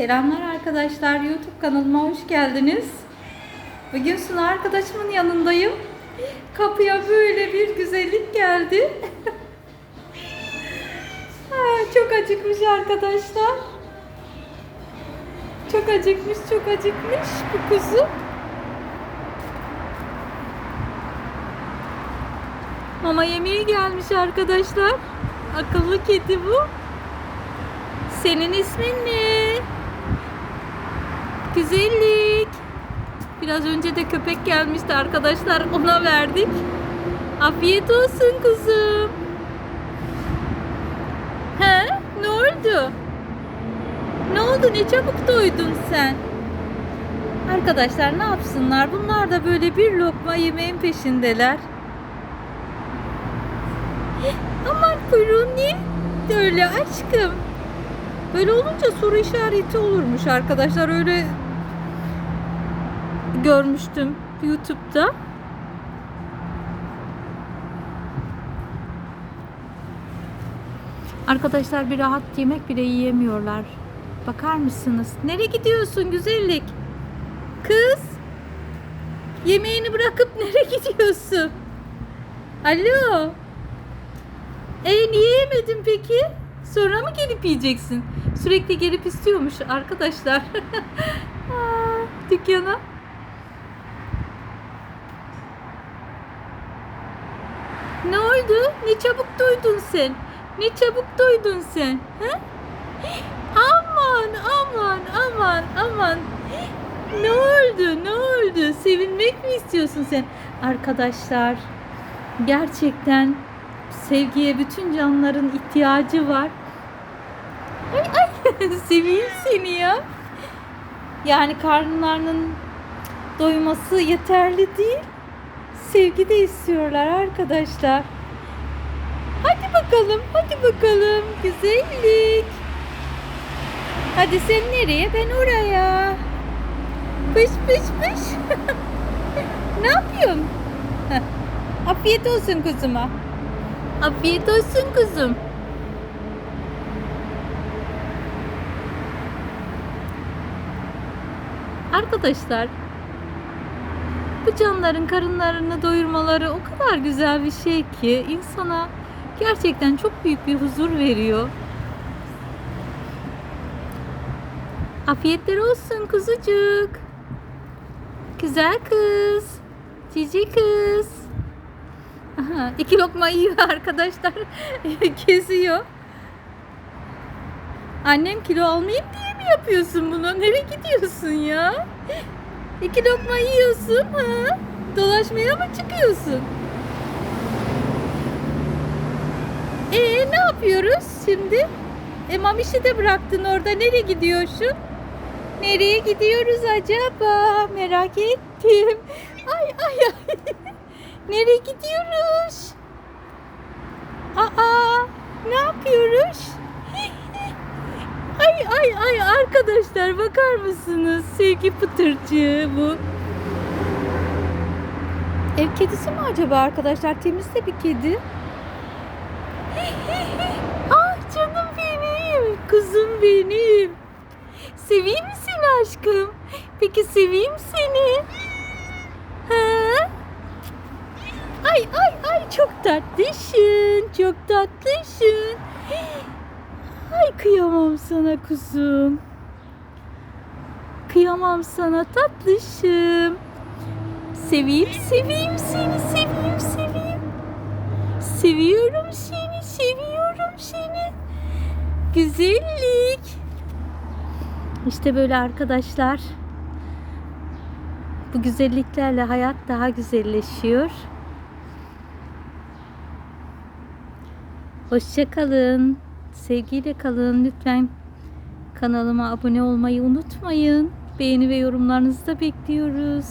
Selamlar arkadaşlar. YouTube kanalıma hoş geldiniz. Bugün Suna arkadaşımın yanındayım. Kapıya böyle bir güzellik geldi. Çok acıkmış arkadaşlar. Çok acıkmış, çok acıkmış bu kuzu. Mama yemeği gelmiş arkadaşlar. Akıllı kedi bu. Senin ismin ne? Güzellik. Biraz önce de köpek gelmişti arkadaşlar. Ona verdik. Afiyet olsun kuzum. He? Ne oldu? Ne oldu? Ne çabuk doydun sen? Arkadaşlar ne yapsınlar? Bunlar da böyle bir lokma yemeğin peşindeler. Aman kuyruğun niye öyle aşkım? Böyle olunca soru işareti olurmuş arkadaşlar. Öyle görmüştüm YouTube'da. Arkadaşlar bir rahat yemek bile yiyemiyorlar. Bakar mısınız? Nereye gidiyorsun güzellik? Kız? Yemeğini bırakıp nereye gidiyorsun? Alo? E niye yemedin peki? Sonra mı gelip yiyeceksin? Sürekli gelip istiyormuş arkadaşlar. Aa, Dükkana. Ne oldu? Ne çabuk doydun sen? Ne çabuk doydun sen? Ha? Aman aman aman aman. Ne oldu? Ne oldu? Sevinmek mi istiyorsun sen? Arkadaşlar gerçekten sevgiye bütün canlıların ihtiyacı var. Ay ay seveyim seni ya. Yani karnlarının doyması yeterli değil. Sevgi de istiyorlar arkadaşlar. Hadi bakalım, hadi bakalım. Güzellik. Hadi sen nereye? Ben oraya. Pış pış pış. ne yapıyorsun? Afiyet olsun kuzuma. Afiyet olsun kuzum. Arkadaşlar bu canlıların karınlarını doyurmaları o kadar güzel bir şey ki insana gerçekten çok büyük bir huzur veriyor. Afiyetler olsun kuzucuk. Güzel kız. Cici kız. Aha, iki lokma yiyor arkadaşlar. Kesiyor. Annem kilo almayayım diye mi yapıyorsun bunu? Nereye gidiyorsun ya? İki lokma yiyorsun ha? Dolaşmaya mı çıkıyorsun? Ee ne yapıyoruz şimdi? E mamişi de bıraktın orada. Nereye gidiyorsun? Nereye gidiyoruz acaba? Merak ettim. Ay ay ay. Nereye gidiyoruz? Aa, ne yapıyoruz? Ay ay ay arkadaşlar bakar mısınız? Sevgi pıtırcığı bu. Ev kedisi mi acaba arkadaşlar? Temiz de bir kedi. ah canım benim. Kuzum benim. Seveyim mi seni aşkım? Peki seveyim seni. Ha? Ay ay ay çok tatlısın. Çok tatlısın. Ay kıyamam sana kuzum. Kıyamam sana tatlışım. Seveyim, seveyim seni, seveyim, seveyim. Seviyorum seni, seviyorum seni. Güzellik. İşte böyle arkadaşlar. Bu güzelliklerle hayat daha güzelleşiyor. Hoşçakalın. Sevgiyle kalın. Lütfen kanalıma abone olmayı unutmayın. Beğeni ve yorumlarınızı da bekliyoruz.